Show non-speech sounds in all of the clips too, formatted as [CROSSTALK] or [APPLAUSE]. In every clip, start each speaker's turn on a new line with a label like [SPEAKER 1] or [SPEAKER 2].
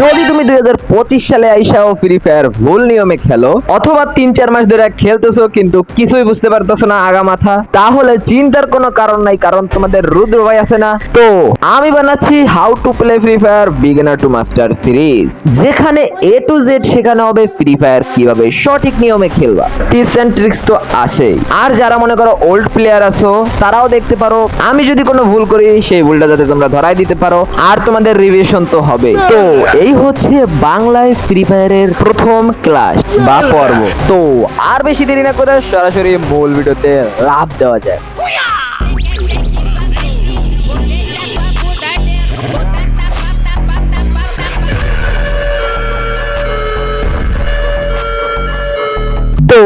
[SPEAKER 1] যদি তুমি দুই হাজার পঁচিশ সালে আইসাও ফ্রি ফায়ার ভুল নিয়মে খেলো, অথবা তিন চার মাস ধরে খেলতেছো কিন্তু কিছুই বুঝতে পারতেছো না আগা মাথা, তাহলে চিন্তার কোনো কারণ নাই, কারণ তোমাদের রুদ্র ভাই আছে না। তো, আমি বানাচ্ছি how to play free fire beginner to master series যেখানে এ টু জেড শেখানো হবে ফ্রি ফায়ার কীভাবে সঠিক নিয়মে খেলবা। টিপস এন্ড ট্রিক্স তো আছেই। আর যারা মনে করো ওল্ড প্লেয়ার আছো, তারাও দেখতে পারো। আমি যদি কোনো ভুল করি, সেই ভুলটা যাতে তোমরা ধরাই দিতে পারো। আর তোমাদের রিভিশন তো হবে তো এই হচ্ছে বাংলায় ফ্রি ফায়ারের প্রথম ক্লাস বা পর্ব। তো আর বেশি দেরি না করে সরাসরি মূল ভিডিওতে লাভ দেওয়া যায়। তো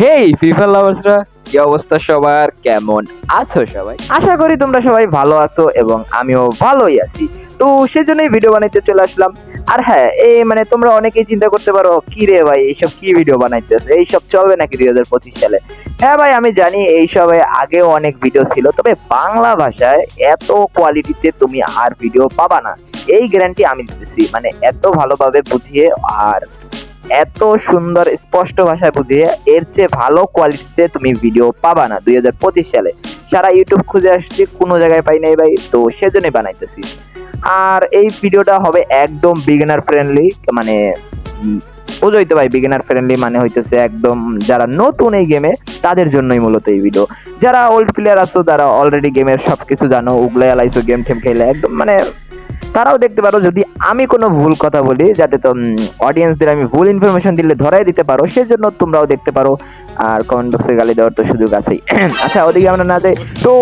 [SPEAKER 1] হেই ফ্রি ফায়ার লাভার্সরা কি অবস্থা সবার? কেমন আছো সবাই? আশা করি তোমরা সবাই ভালো আছো এবং আমিও ভালোই আছি। তো সেজন্যই ভিডিও বানাইতে চলে আসলাম। আর হ্যাঁ এই মানে তোমরা অনেকেই চিন্তা করতে পারো, কি রে ভাই, এইসব কি ভিডিও বানাইতেছে? এইসব চলবে নাকি দুই হাজার পঁচিশ সালে? হ্যাঁ ভাই, আমি জানি এইসব আগেও অনেক ভিডিও ছিল, তবে বাংলা ভাষায় এত কোয়ালিটিতে তুমি আর ভিডিও পাবা না। এই গ্যারান্টি আমি দিতেছি মানে এত ভালোভাবে বুঝিয়ে আর এত সুন্দর স্পষ্ট ভাষায় বুঝিয়ে এর চেয়ে ভালো কোয়ালিটিতে তুমি ভিডিও পাবা না দুই হাজার পঁচিশ সালে। সারা ইউটিউব খুঁজে আসছি, কোনো জায়গায় পাই নাই ভাই, তো সেজন্যই বানাইতেছি। আর এই ভিডিওটা হবে একদম বিগিনার ফ্রেন্ডলি মানে বুঝোই ভাই বিগিনার ফ্রেন্ডলি মানে হইতেছে একদম যারা নতুন এই গেমে তাদের জন্যই মূলত এই ভিডিও যারা ওল্ড প্লেয়ার আছো, তারা অলরেডি গেমের সব কিছু জানো উগলে আলাইছো গেম ঠেম খেলে, একদম মানে তারাও দেখতে পারো, যদি আমি কোনো ভুল কথা বলি, যাতে তো অডিয়েন্সদের আমি ভুল ইনফরমেশন দিলে ধরাই দিতে পারো, সেজন্য তোমরাও দেখতে পারো, আর কমেন্ট বক্সে গালি দেওয়ার তো সুযোগ আছেই। [CLEARS THROAT] আচ্ছা ওদিকে আমরা না যাই। তো,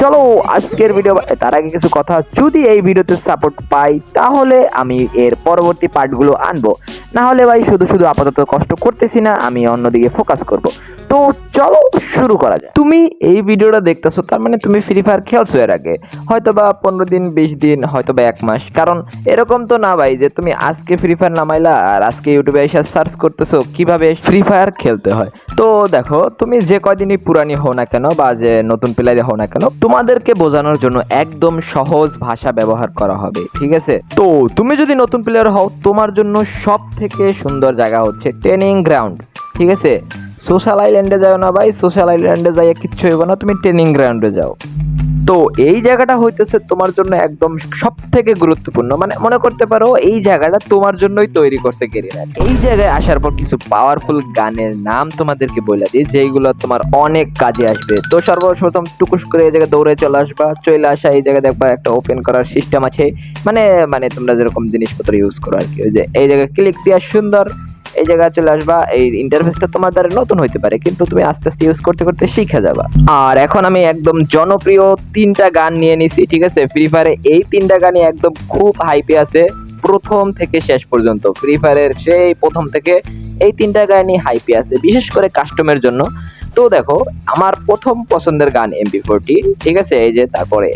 [SPEAKER 1] চলো আজকের ভিডিও তার আগে কিছু কথা, যদি এই ভিডিওতে সাপোর্ট পাই, তাহলে আমি এর পরবর্তী পার্টগুলো আনব। না হলে ভাই, শুধু শুধু আপাতত কষ্ট করতেছি না, আমি অন্যদিকে ফোকাস করব। তো চলো শুরু করা যায় তুমি এই ভিডিওটা দেখতেছো, তার মানে তুমি ফ্রি ফায়ার খেলছো এর আগে। হয়তো বা পনেরো দিন, বিশ দিন হয়তো বা এক মাস। কারণ এরকম তো না ভাই, যে তুমি আজকে ফ্রি ফায়ার নামাইলা আর আজকে ইউটিউবে এসে সার্চ করতেছো, কীভাবে ফ্রি ফায়ার খেলতে হয়? তো দেখো, তুমি যে কয়দিনই পুরানি হও না কেন বা যে নতুন প্লেয়ারে হও না কেন, তোমাদেরকে বোঝানোর জন্য একদম সহজ ভাষা ব্যবহার করা হবে, ঠিক আছে? তো তুমি যদি নতুন প্লেয়ার হও, তোমার জন্য সব থেকে সুন্দর জায়গা হচ্ছে ট্রেনিং গ্রাউন্ড ঠিক আছে? সোশ্যাল আইল্যান্ডে যাও না ভাই সোশ্যাল আইল্যান্ডে যাই কিচ্ছু হইব না, তুমি ট্রেনিং গ্রাউন্ডে যাও। তো এই জায়গাটা হইতেছে তোমার জন্য একদম সব থেকে গুরুত্বপূর্ণ। মানে মনে করতে পারো, এই জায়গাটা তোমার জন্যই তৈরি করতে গেরিনার এই জায়গায় আসার পর কিছু পাওয়ারফুল গানের নাম তোমাদেরকে বলে দিই, যেইগুলো তোমার অনেক কাজে আসবে। তো সর্বপ্রথম টুকুস করে এই জায়গায় দৌড়ে চলে আসবা, চলে আসা এই জায়গায় দেখবা একটা ওপেন করার সিস্টেম আছে। মানে মানে তোমরা যেরকম জিনিসপত্র ইউজ করো আর কি, ওই যে এই জায়গায় ক্লিক দেওয়া সুন্দর এই জায়গায় চলে আসবা, এই ইন্টারফেসটা তোমার দ্বারা নতুন হইতে পারে, কিন্তু তুমি আস্তে আস্তে ইউজ করতে করতে শিখে যাবা। আর এখন আমি একদম জনপ্রিয় তিনটা গান নিয়ে নিছি, ঠিক আছে? ফ্রি ফায়ারে এই তিনটা গানই একদম খুব হাইপে আছে, প্রথম থেকে শেষ পর্যন্ত। ফ্রি ফায়ারের সেই প্রথম থেকে এই তিনটা গানই হাইপে আছে, বিশেষ করে কাস্টমের জন্য। তো দেখো, আমার প্রথম পছন্দের গান এমপি ফোরটি ঠিক আছে? এই যে তারপরে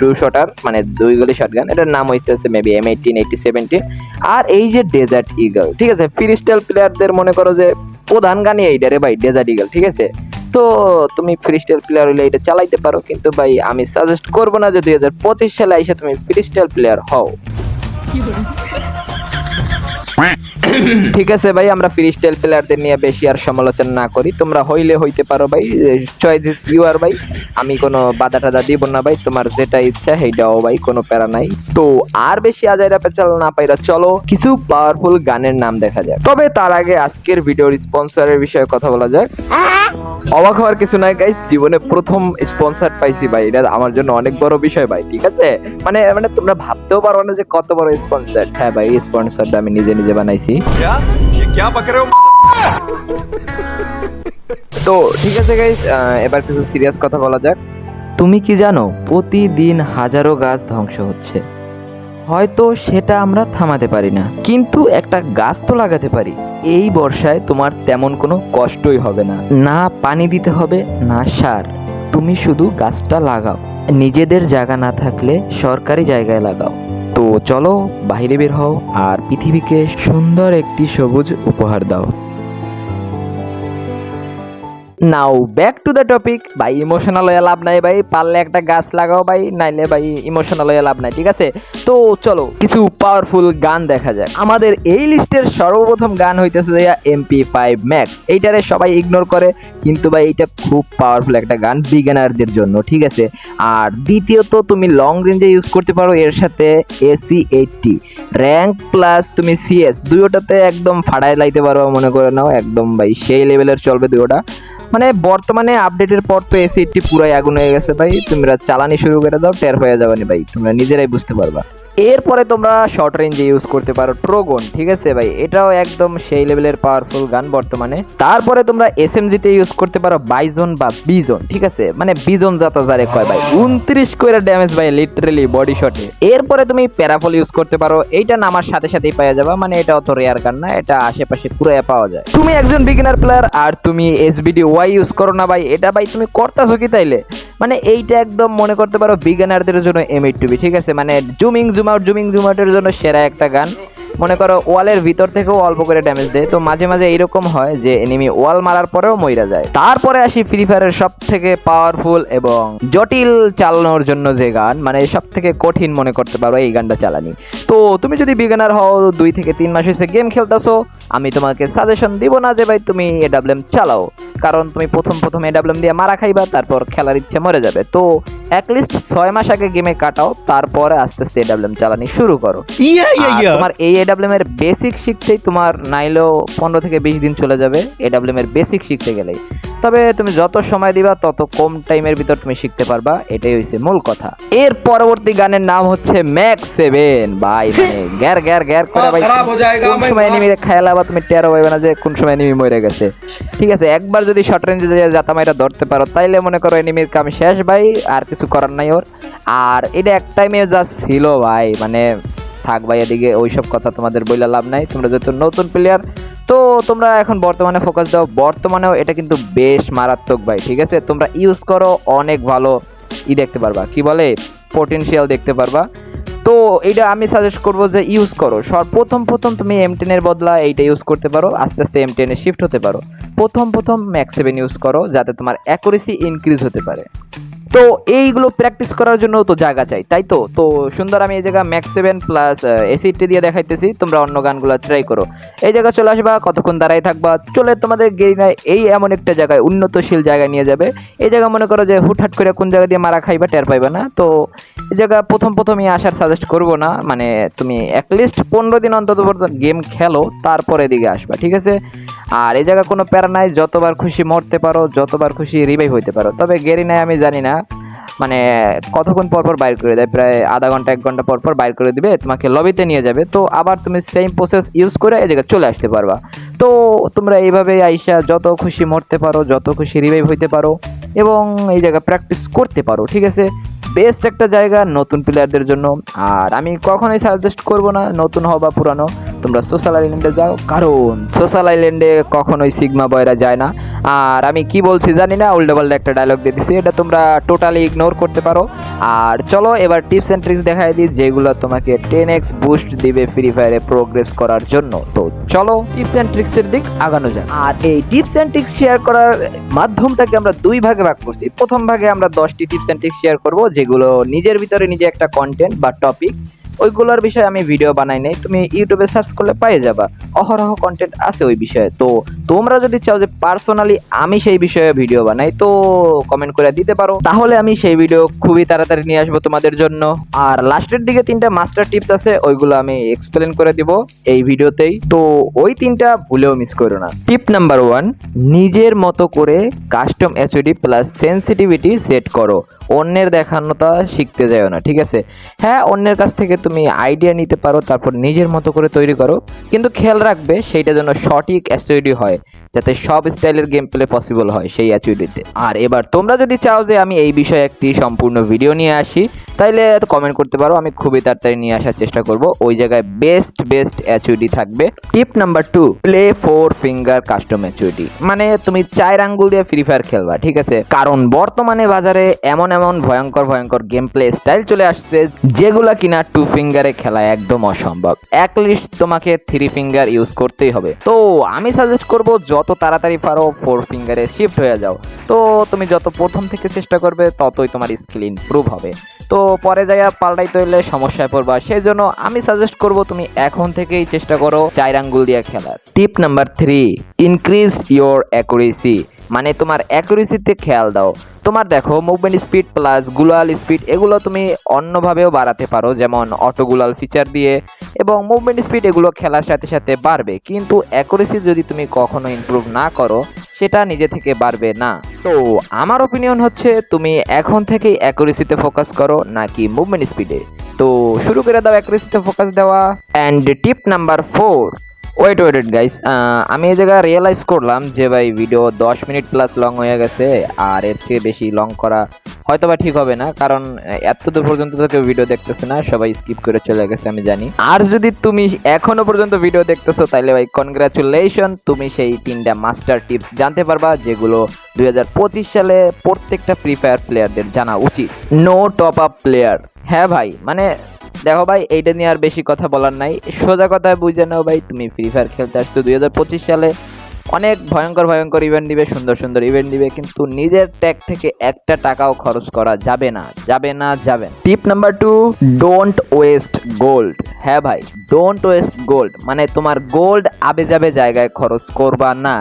[SPEAKER 1] টু শটার মানে দুই গলি শট গান এটার নাম হইতেছে maybe M eighteen eighty seventeen আর এই যে ডেজার্ট ইগল ঠিক আছে? ফ্রি স্টাইল প্লেয়ারদের মনে করো যে প্রধান গানই এইটা রে ভাই ডেজার্ট ইগল ঠিক আছে? তো তুমি ফ্রি স্টাইল প্লেয়ার হলে এটা চালাইতে পারো, কিন্তু ভাই আমি সাজেস্ট করব না যে দুই হাজার পঁচিশ সালে এসে তুমি ফ্রি স্টাইল প্লেয়ার হও ঠিক আছে ভাই, আমরা ফ্রি স্টাইল প্লেয়ারদের নিয়ে বেশি আর সমালোচনা না করি। তোমরা হইলে হইতে পারো ভাই চয়েস ইজ ইউর ভাই। আমি কোনো বাধা টাধা দিব না ভাই, তোমার যেটা ইচ্ছা সেইটাও ভাই, কোনো প্যারা নাই। তো আর বেশি আজাইরা পেঁচাল না পাইরা চলো, কিছু পাওয়ারফুল গানের নাম দেখা যাক। তবে তার আগে আজকের ভিডিওর স্পন্সরের বিষয়ে কথা বলা যাক। অবাক হওয়ার কিছু নাই গাইস জীবনে প্রথম স্পন্সর পাইছি ভাই, এটা আমার জন্য অনেক বড় বিষয় ভাই, ঠিক আছে? মানে মানে তোমরা ভাবতেও পারো না যে কত বড় স্পন্সর হ্যাঁ ভাই স্পন্সরটা আমি নিজে নিজে বানাইছি।
[SPEAKER 2] क्या ये क्या बक रहे हो [LAUGHS]
[SPEAKER 1] তো ঠিক আছে গাইস এবার কিছু সিরিয়াস কথা বলা যাক তুমি কি জানো প্রতিদিন হাজারো গাছ ধ্বংস হচ্ছে হয়তো সেটা আমরা থামাতে পারি না কিন্তু একটা গাছ তো লাগাতে পারি এই বর্ষায় তোমার তেমন কোনো কষ্টই হবে না না পানি দিতে হবে না সার তুমি শুধু গাছটা লাগাও নিজেদের জায়গা না থাকলে সরকারি জায়গায় লাগাও তো চলো বাহিরে বের হও আর পৃথিবীকে সুন্দর একটি সবুজ উপহার দাও। Now back to the topic ভাই ইমোশনাল হয়ে লাভ নাই ভাই। পারলে একটা গাছ লাগাও ভাই, নাইলে ভাই ইমোশনাল হয়ে লাভ নাই, ঠিক আছে? তো চলো, কিছু পাওয়ারফুল গান দেখা যাক। আমাদের এই লিস্টের সর্বপ্রথম গান হইতেছে এমপি ফাইভ ম্যাক্স এইটারে সবাই ইগনোর করে, কিন্তু ভাই এটা খুব পাওয়ারফুল একটা গান বিজ্ঞানারদের জন্য, ঠিক আছে? আর দ্বিতীয়ত, তুমি লং রেঞ্জে ইউজ করতে পারো, এর সাথে এসি এইটটি র্যাঙ্ক প্লাস তুমি সিএস দুইটাতে একদম ফাড়ায় লাইতে পারো মনে করে নাও। একদম ভাই, সেই লেভেলের চলবে দুইটা। মানে বর্তমানে আপডেটের পর তো এসি পুরাই আগুন হয়ে গেছে ভাই। তোমরা চালানি শুরু করে দাও, টের হয়ে যাবানি ভাই। তোমরা নিজেরাই বুঝতে পারবা। এরপরে তোমরা শর্ট রেঞ্জে ইউজ করতে পারো ট্রোগন ঠিক আছে ভাই? এটাও একদম সেই লেভেলের পাওয়ারফুল গান বর্তমানে। তারপরে তোমরা এসএমজিতে ইউজ করতে পারো বাইজন বা বিজন ঠিক আছে? মানে বিজন যাতা যারে কয় ভাই? উনত্রিশ করে ড্যামেজ ভাই লিটারেলি বডি শটে এরপরে তুমি প্যারাফল ইউজ করতে পারো। এইটা নামার সাথে সাথেই পাওয়া যাবে। মানে এটা অত রেয়ার গান না, এটা আশেপাশে পুরো পাওয়া যায়। তুমি একজন বিগিনার প্লেয়ার আর তুমি এস এসবিডি ওয়াই ইউজ করো না ভাই। এটা ভাই তুমি করতেছো কি তাইলে? মানে এইটা একদম মনে করতে পারো বিজ্ঞানারদের জন্য এম এইট টুবি ঠিক আছে? মানে zooming zoom out zooming zoom আউটের জন্য সেরা একটা গান। মনে করো ওয়ালের ভিতর থেকেও অল্প করে ড্যামেজ দেয়। তো মাঝে মাঝে এইরকম হয় যে এনিমি ওয়াল মারার পরেও মইরা যায়। তারপরে আসি ফ্রি ফায়ারের সব থেকে পাওয়ারফুল এবং জটিল চালানোর জন্য যে গান মানে সব থেকে কঠিন মনে করতে পারো এই গানটা চালানি। তো তুমি যদি বিগিনার হও দুই থেকে তিন মাস হয়েছে গেম খেলতেছো আমি তোমাকে সাজেশন দিব না যে ভাই তুমি এডাব্লিউএম চালাও। কারণ তুমি প্রথম প্রথম এডাব্লিউএম দিয়ে মারা খাইবা তারপর খেলার ইচ্ছে মরে যাবে। তো অ্যাটলিস্ট ছয় মাস আগে গেমে কাটাও তারপরে আস্তে আস্তে এডাব্লিউএম চালানি শুরু করো। তোমার এই এডাব্লিউএম এর বেসিক শিখতেই তোমার নাইলেও পনেরো থেকে বিশ দিন চলে যাবে এডাব্লিউএম এর বেসিক শিখতে গেলেই। তবে তুমি যত সময় দিবা তত কম টাইমের ভিতর তুমি শিখতে পারবা। এটাই হচ্ছে মূল কথা। এর পরবর্তী গানের নাম হচ্ছে ম্যাক্স সেভেন ভাই মানে গ্যার গ্যার গ্যার করে ভাই কোন সময় এনিমি খেলা বা তুমি টেরো পাইবে না যে কোন সময় এনিমি মরে গেছে। ঠিক আছে একবার যদি শর্ট রেঞ্জে জাতা মাইরা ধরতে পারো তাইলে মনে করো এনিমির কাম শেষ ভাই আর কিছু করার নাই ওর। আর এটা এক টাইমে যা ছিল ভাই মানে থাক ভাই, এদিকে ওইসব কথা তোমাদের বইলা লাভ নাই। তোমরা যেহেতু নতুন প্লেয়ার তো তোমরা এখন বর্তমানে ফোকাস দাও। বর্তমানেও এটা কিন্তু বেশ মারাত্মক ভাই, ঠিক আছে? তোমরা ইউজ করো, অনেক ভালো ই দেখতে পারবা। কি বলে? পটেনশিয়াল দেখতে পারবা। তো এটা আমি সাজেস্ট করব যে ইউজ করো। সর প্রথম প্রথম তুমি এম টেনের বদলা এইটা ইউজ করতে পারো। আস্তে আস্তে এম টেনে শিফট হতে পারো। প্রথম প্রথম ম্যাক্স সেভেন ইউজ করো, যাতে তোমার অ্যাকুরেসি ইনক্রিজ হতে পারে। তো এইগুলো প্র্যাকটিস করার জন্য তো জায়গা চাই, তাই তো? তো সুন্দর আমি এই জায়গা ম্যাক্স সেভেন প্লাস এসিটি দিয়ে দেখাইতেছি, তোমরা অন্য গানগুলো ট্রাই করো। এই জায়গা চলে আসবা, কতক্ষণ দাঁড়াই থাকবা, চলে তোমাদের গেরিনায় এই এমন একটা জায়গায়, উন্নতশীল জায়গায় নিয়ে যাবে। এই জায়গা মনে করো যে হুটহাট করে কোন জায়গা দিয়ে মারা খাইবা, টের পাইবা না। তো এই জায়গা প্রথম প্রথমই আসার সাজেস্ট করব না মানে তুমি অ্যাটলিস্ট পনেরো দিন অন্তত গেম খেলো, তারপরে এদিকে আসবা, ঠিক আছে? আর এই জায়গা কোনো প্যারা নাই, যতবার খুশি মরতে পারো, যতবার খুশি রিভাইভ হইতে পারো। তবে গেরিনায় আমি জানি না মানে কতক্ষণ পর পর বাইর করে দেয়? প্রায় আধা ঘণ্টা, এক ঘণ্টা পর পর বাইর করে দিবে, তোমাকে লবিতে নিয়ে যাবে। তো আবার তুমি সেম প্রসেস ইউজ করে এই জায়গায় চলে আসতে পারবা। তো তোমরা এইভাবে আইসা যত খুশি মরতে পারো, যত খুশি রিভাইভ হইতে পারো এবং এই জায়গায় প্র্যাকটিস করতে পারো, ঠিক আছে? বেস্ট একটা জায়গা নতুন প্লেয়ারদের জন্য। আর আমি কখনোই সাজেস্ট করব না, নতুন হও বা পুরানো। তোমরা সোশ্যাল আইল্যান্ডে যাও, কারণ সোশ্যাল আইল্যান্ডে কখনোই সিগমা বয়রা যায় না। আর আমি কি বলছি জানি না, উল্টো পাল্টা একটা ডায়লগ দিয়ে দিছি। এটা তোমরা টোটালি ইগনোর করতে পারো। আর চলো এবার টিপস অ্যান্ড ট্রিক্স দেখাই দিই, যেগুলো তোমাকে টেন এক্স বুস্ট দিবে ফ্রি ফায়ারে প্রোগ্রেস করার জন্য। তো চলো টিপস অ্যান্ড ট্রিক্সের দিক আগানো যাক। আর এই টিপস অ্যান্ড ট্রিক্স শেয়ার করার মাধ্যমটাকে আমরা দুই ভাগে ভাগ করছি। প্রথম ভাগে আমরা দশটি টিপস অ্যান্ড ট্রিক্স শেয়ার করব, যেগুলো নিজের ভিতরে নিজে একটা কন্টেন্ট বা টপিক ওইগুলোর বিষয়ে আমি ভিডিও বানাই নাই। তুমি ইউটিউবে সার্চ করলে পেয়ে যাবা। অহরহ কন্টেন্ট আছে ওই বিষয়ে। তো তোমরা যদি চাও যে পার্সোনালি আমি সেই বিষয়ে ভিডিও বানাই, তো কমেন্ট করে দিতে পারো। তাহলে আমি সেই ভিডিও খুবই তাড়াতাড়ি নিয়ে আসব তোমাদের জন্য। আর লাস্টের দিকে তিনটা মাস্টার টিপস আছে, ওইগুলো আমি এক্সপ্লেন করে দিব এই ভিডিওতেই তো ওই তিনটা ভুলেও মিস করো না। টিপ নাম্বার ওয়ান নিজের মতো করে custom HD plus sensitivity set করো। অন্যের দেখানোটা শিখতে যাও না, ঠিক আছে? হ্যাঁ অন্যের কাছ থেকে তুমি আইডিয়া নিতে পারো, তারপর নিজের মতো করে তৈরি করো, কিন্তু খেয়াল রাখবে সেইটা যেন সঠিক অ্যাসিডি হয়। যাতে সব স্টাইলের গেম প্লে পসিবল হয় সেই অ্যাচুইডিতে আর এবার তোমরা যদি চাও যে আমি এই বিষয়ে একটি সম্পূর্ণ ভিডিও নিয়ে আসি, তাইলে কমেন্ট করতে পারো, আমি খুবই তাড়াতাড়ি নিয়ে আসার চেষ্টা করব। ওই জায়গায় বেস্ট বেস্ট অ্যাচুইডি থাকবে। Tip number two play four finger custom HUD মানে তুমি চার আঙ্গুল দিয়ে ফ্রি ফায়ার খেলবা, ঠিক আছে? কারণ বর্তমানে বাজারে এমন এমন ভয়ঙ্কর ভয়ঙ্কর গেম প্লে স্টাইল চলে আসছে, যেগুলা কিনা টু ফিঙ্গারে খেলা একদম অসম্ভব। অ্যাটলিস্ট তোমাকে থ্রি ফিঙ্গার ইউজ করতেই হবে। তো আমি সাজেস্ট করব যত যত তাড়াতাড়ি পারো ফোর ফিঙ্গারে শিফট হয়ে যাও। তো তুমি যত প্রথম থেকে চেষ্টা করবে, ততই তোমার স্কিল ইমপ্রুভ হবে। তো পরে যাইয়া পাল্টাইতে হলে সমস্যায় পড়বা। সেই জন্য আমি সাজেস্ট করব, তুমি এখন থেকেই চেষ্টা করো চাইরাঙ্গুল দিয়ে খেলার। Tip number three increase your accuracy মানে তোমার অ্যাকুরেসিতে খেয়াল দাও। তোমার দেখো মুভমেন্ট স্পিড প্লাস গুলাল স্পিড এগুলো তুমি অন্যভাবেও বাড়াতে পারো, যেমন অটো গুলাল ফিচার দিয়ে, এবং মুভমেন্ট স্পিড এগুলো খেলার সাথে সাথে বাড়বে। কিন্তু অ্যাকুরেসি যদি তুমি কখনো ইমপ্রুভ না করো, সেটা নিজে থেকে বাড়বে না। তো আমার ওপিনিয়ন হচ্ছে, তুমি এখন থেকেই অ্যাকুরেসিতে ফোকাস করো, নাকি মুভমেন্ট স্পিডে তো শুরু করে দাও অ্যাকুরেসিতে ফোকাস দেওয়া। And tip number four wait wait wait guys আমি এই জায়গায় রিয়েলাইজ করলাম যে ভাই ভিডিও দশ মিনিট প্লাস লং হয়ে গেছে, আর এর থেকে বেশি লং করা হয়তো বা ঠিক হবে না, কারণ এত দূর পর্যন্ত তো কেউ ভিডিও দেখতেছে না, সবাই স্কিপ করে চলে গেছে, আমি জানি। আর যদি তুমি এখনও পর্যন্ত ভিডিও দেখতেছো তাহলে ভাই কনগ্রাচুলেশন তুমি সেই তিনটা মাস্টার টিপস জানতে পারবা, যেগুলো দুই হাজার পঁচিশ সালে প্রত্যেকটা ফ্রি ফায়ার প্লেয়ারদের জানা উচিত। নো টপ আপ প্লেয়ার হ্যাঁ ভাই মানে দেখো ভাই, এইটা নিয়ে আর বেশি কথা বলার নাই। সোজা কথা বুঝে নাও ভাই, তুমি ফ্রি ফায়ার খেলতে আসছো দুই হাজার পঁচিশ সালে। অনেক ভয়ঙ্কর ভয়ঙ্কর ইভেন্ট দিবে, সুন্দর সুন্দর ইভেন্ট দিবে, কিন্তু নিজের ট্যাগ থেকে একটা টাকাও খরচ করা যাবে না যাবে না, যাবে tip number two don't waste gold হ্যাঁ ভাই ডোন্ট ওয়েস্ট গোল্ড মানে তোমার গোল্ড আবে যাবে জায়গায় খরচ করবা না।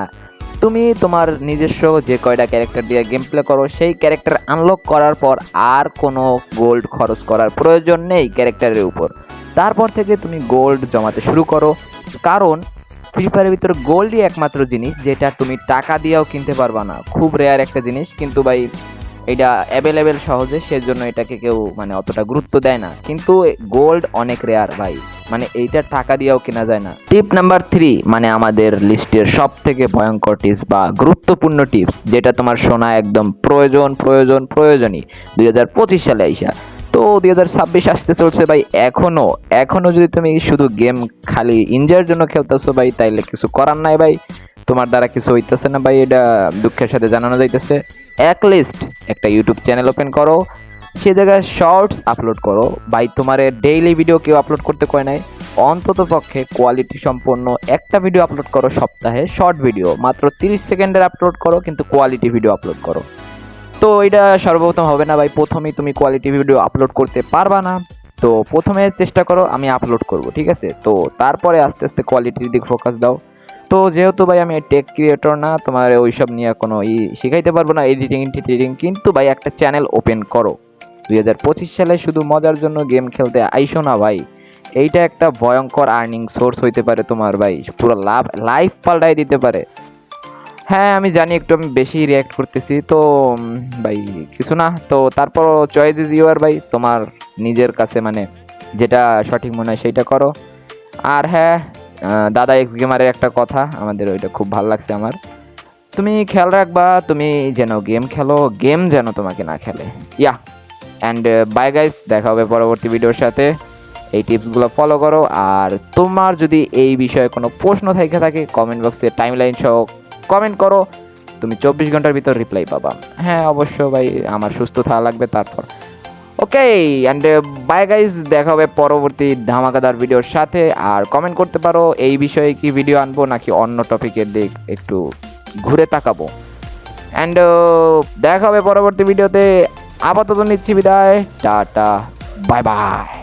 [SPEAKER 1] তুমি তোমার নিজস্ব যে কয়টা ক্যারেক্টার দিয়ে গেম প্লে করো, সেই ক্যারেক্টার আনলক করার পর আর কোনো গোল্ড খরচ করার প্রয়োজন নেই ক্যারেক্টারের উপর। তারপর থেকে তুমি গোল্ড জমাতে শুরু করো। কারণ ফ্রি ফায়ারের ভিতরে গোল্ডই একমাত্র জিনিস যেটা তুমি টাকা দিয়েও কিনতে পারবা না। খুব রেয়ার একটা জিনিস, কিন্তু ভাই, এটা অ্যাভেলেবেল সহজে, সেজন্য এটাকে কেউ মানে অতটা গুরুত্ব দেয় না। কিন্তু গোল্ড অনেক রেয়ার ভাই। মানে এইটা টাকা দিয়েও কেনা যায় না। টিপ নাম্বার থ্রি মানে আমাদের লিস্টের সব থেকে ভয়ঙ্কর টিপস বা গুরুত্বপূর্ণ টিপস যেটা তোমার শোনা একদম প্রয়োজন প্রয়োজন, প্রয়োজনই। দুই হাজার পঁচিশ সালে আইসা। তো দুই হাজার ছাব্বিশ আসতে চলছে ভাই, এখনও এখনও যদি তুমি শুধু গেম খালি এনজয়ের জন্য খেলতেছো ভাই, তাইলে কিছু করার নাই ভাই। তোমার দ্বারা কিছু হইতেছে না ভাই, এটা দুঃখের সাথে জানানো যাইতেছে। এক লিস্ট একটা ইউটিউব চ্যানেল ওপেন করো। সে জায়গায় শর্টস আপলোড করো। ভাই, তোমার ডেইলি ভিডিও কেউ আপলোড করতে কয় নাই? অন্তত পক্ষে কোয়ালিটি সম্পন্ন একটা ভিডিও আপলোড করো সপ্তাহে শর্ট ভিডিও মাত্র তিরিশ সেকেন্ডের আপলোড করো, কিন্তু কোয়ালিটি ভিডিও আপলোড করো। তো এটা সর্বপ্রথম হবে না ভাই, প্রথমেই তুমি কোয়ালিটি ভিডিও আপলোড করতে পারবা না। তো প্রথমে চেষ্টা করো, আমি আপলোড করব, ঠিক আছে? তো তারপরে আস্তে আস্তে কোয়ালিটির দিক ফোকাস দাও। তো যেহেতু ভাই আমি টেক ক্রিয়েটর না, তোমার ওইসব নিয়ে কোনো ই শিখাইতে পারব না এডিটিং টিডিটিং কিন্তু ভাই একটা চ্যানেল ওপেন করো। দুই হাজার পঁচিশ সালে শুধু মজার জন্য গেম খেলতে আইসো না ভাই। এইটা একটা ভয়ঙ্কর আর্নিং সোর্স হইতে পারে তোমার ভাই। পুরো লাভ লাইফ পাল্টাই দিতে পারে। হ্যাঁ আমি জানি একটু আমি বেশি রিয়াক্ট করতেছি। তো ভাই, কিছু না। তো তারপর চয়েস ইজ ইউর ভাই। তোমার নিজের কাছে মানে যেটা সঠিক মনে হয় সেইটা করো। আর হ্যাঁ দাদা এক্স গেমারের একটা কথা, আমাদের ওইটা খুব ভালো লাগছে আমার। তুমি খেয়াল রাখবা, তুমি যেন গেম খেলো, গেম যেন তোমাকে না খেলে। ইয়া অ্যান্ড বাই গাইস দেখা হবে পরবর্তী ভিডিওর সাথে। এই টিপসগুলো ফলো করো। আর তোমার যদি এই বিষয়ে কোনো প্রশ্ন থেকে থাকে কমেন্ট বক্সে টাইম লাইন সহ কমেন্ট করো। তুমি চব্বিশ ঘণ্টার ভিতর রিপ্লাই পাবা। হ্যাঁ অবশ্য ভাই, আমার সুস্থ থাকা লাগবে, তারপর। ওকে অ্যান্ড বাই গাইজ দেখা হবে পরবর্তী ধামাকাদার ভিডিওর সাথে। আর কমেন্ট করতে পারো, এই বিষয়ে কি ভিডিও আনব, নাকি অন্য টপিকের দিক একটু ঘুরে তাকাবো। অ্যান্ড দেখা হবে পরবর্তী ভিডিওতে আপাতত নিচ্ছি বিদায় টাটা বাই বাই।